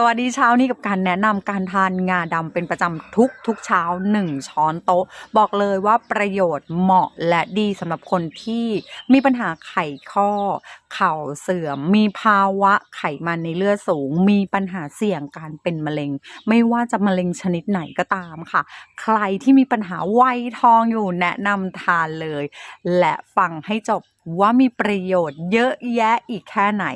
สวัสดีเช้านี้กับการแนะนำการทานงาดำเป็นประจำทุกทุกเช้า 1 ช้อนโต๊ะ บอกเลยว่าประโยชน์เหมาะและดีสำหรับคนที่มีปัญหาไขข้อ เข่าเสื่อม มีภาวะไขมันในเลือดสูง มีปัญหาเสี่ยงการเป็นมะเร็ง ไม่ว่าจะมะเร็งชนิดไหนก็ตามค่ะ ใครที่มีปัญหาไวยทองอยู่แนะนำทานเลย และฟังให้จบ ว่ามีประโยชน์เยอะแยะอีกแค่ไหน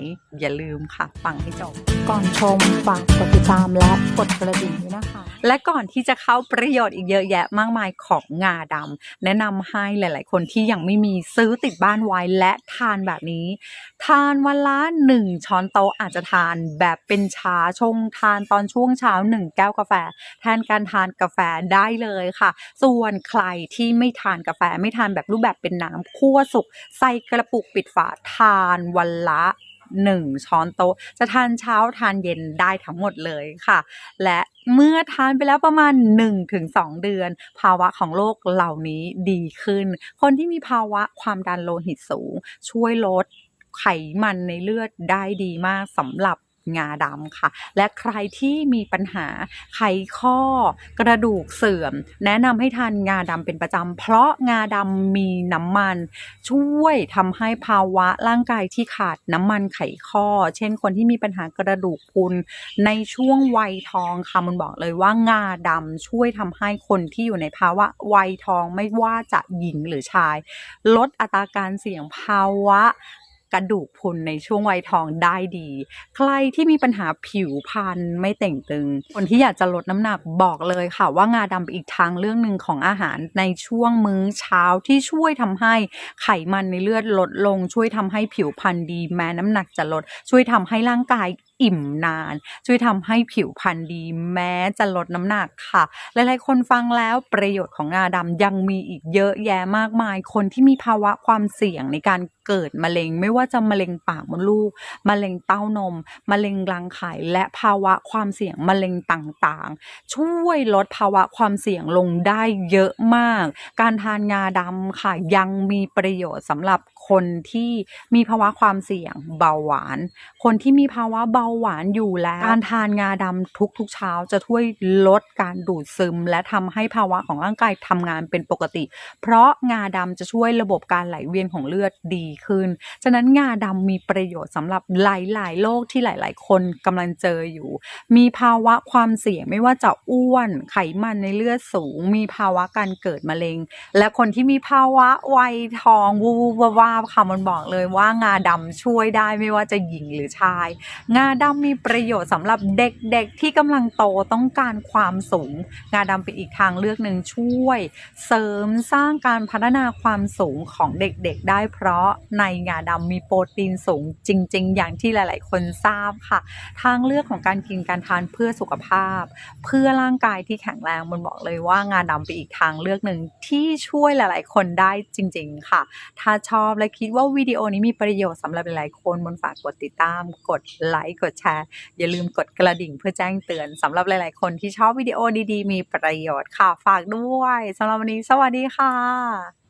อย่าลืมค่ะ ฟังให้จบ ก่อนชมฝากกดติดตามและกดกระดิ่งด้วยนะคะ และก่อนที่จะเข้าประโยชน์อีกเยอะแยะมากมายของงาดำแนะนำให้หลาย ๆ คนที่ยังไม่มีซื้อติดบ้านไว้และทานแบบนี้ ทานวันละหนึ่งช้อนโต๊ะอาจจะทานแบบเป็นชาชงทานตอนช่วงเช้าหนึ่งแก้วกาแฟ แทนการทานกาแฟได้เลยค่ะ ส่วนใครที่ไม่ทานกาแฟไม่ทานแบบรูปแบบเป็นน้ำคั่วสุกใส่กระปุกปิดฝาทานวันละหนึ่งช้อนโต๊ะ จะทานเช้าทานเย็นได้ทั้งหมดเลยค่ะ และเมื่อทานไปแล้วประมาณ 1-2 เดือน ภาวะของโรคเหล่านี้ดีขึ้น คนที่มีภาวะความดันโลหิตสูง ช่วยลด ไขมันในเลือดได้ดีมากสำหรับงาดำค่ะ และใครที่มีปัญหาไขข้อกระดูกเสื่อม แนะนำให้ทานงาดำเป็นประจำ เพราะงาดำมีน้ำมัน ช่วยทำให้ภาวะร่างกายที่ขาดน้ำมันไขข้อ เช่นคนที่มีปัญหากระดูกพุนในช่วงวัยทองค่ะมันบอกเลยว่างาดำช่วยทำให้คนที่อยู่ในภาวะวัยทองไม่ว่าจะหญิงหรือชาย ลดอัตราการเสี่ยงภาวะ กระดูกพุนในช่วงวัยทองได้ดี ใครที่มีปัญหาผิวพรรณไม่เต่งตึง คนที่อยากจะลดน้ำหนักบอกเลยค่ะว่างาดำเป็นอีกทางเรื่องหนึ่งของอาหารในช่วงมื้อเช้าที่ช่วยทำให้ไขมันในเลือดลดลง ช่วยทำให้ผิวพรรณดีแม้น้ำหนักจะลด ช่วยทำให้ร่างกายอิ่มนาน ช่วยทำให้ผิวพรรณดีแม้จะลดน้ำหนักค่ะ หลายๆ คนฟังแล้วประโยชน์ของงาดำยังมีอีกเยอะแยะมากมาย คนที่มีภาวะความเสี่ยงในการเกิดมะเร็งไม่ว่าจะมะเร็งปากมดลูก มะเร็งเต้านม มะเร็งรังไข่และภาวะความเสี่ยงมะเร็งต่างๆ ช่วยลดภาวะความเสี่ยงลงได้เยอะมาก การทานงาดำค่ะยังมีประโยชน์สำหรับคนที่มีภาวะความเสี่ยงเบาหวาน คนที่มีภาวะเบาหวานอยู่แล้ว การทานงาดำทุกๆเช้าจะช่วยลดการดูดซึม และทำให้ภาวะของร่างกายทำงานเป็นปกติ เพราะงาดำจะช่วยระบบการไหลเวียนของเลือดดีขึ้น ฉะนั้นงาดำมีประโยชน์สำหรับหลาย ๆ โรคที่หลาย ๆ คนกำลังเจออยู่ มีภาวะความเสี่ยงไม่ว่าจะอ้วน ไขมันในเลือดสูง มีภาวะการเกิดมะเร็ง และคนที่มีภาวะวัยทองวูบวบวาบค่ะมันบอกเลยว่างาดำช่วยได้ไม่ว่าจะหญิงหรือชาย งาดำมีประโยชน์สำหรับเด็กๆที่กำลังโตต้องการความสูง งาดำเป็นอีกทางเลือกหนึ่งช่วย เสริมสร้างการพัฒนาความสูงของเด็กๆ ได้เพราะในงาดำมีโปรตีนสูงจริง ๆ อย่างที่หลายๆ คนทราบค่ะ ทางเลือกของการกินการทานเพื่อสุขภาพ เพื่อร่างกายที่แข็งแรงมันบอกเลยว่างาดำเป็นอีกทางเลือกหนึ่งที่ช่วยหลายๆ คนได้จริง ๆ ค่ะ ถ้าชอบและคิดว่าวิดีโอนี้มีประโยชน์สำหรับหลายๆ คนมนฝากกดติดตามกดไลค์กดแชร์ อย่าลืมกดกระดิ่งเพื่อแจ้งเตือนสำหรับหลาย ๆ คนที่ชอบวิดีโอดี ๆ มีประโยชน์ค่ะ ฝากด้วยสำหรับวันนี้ สวัสดีค่ะ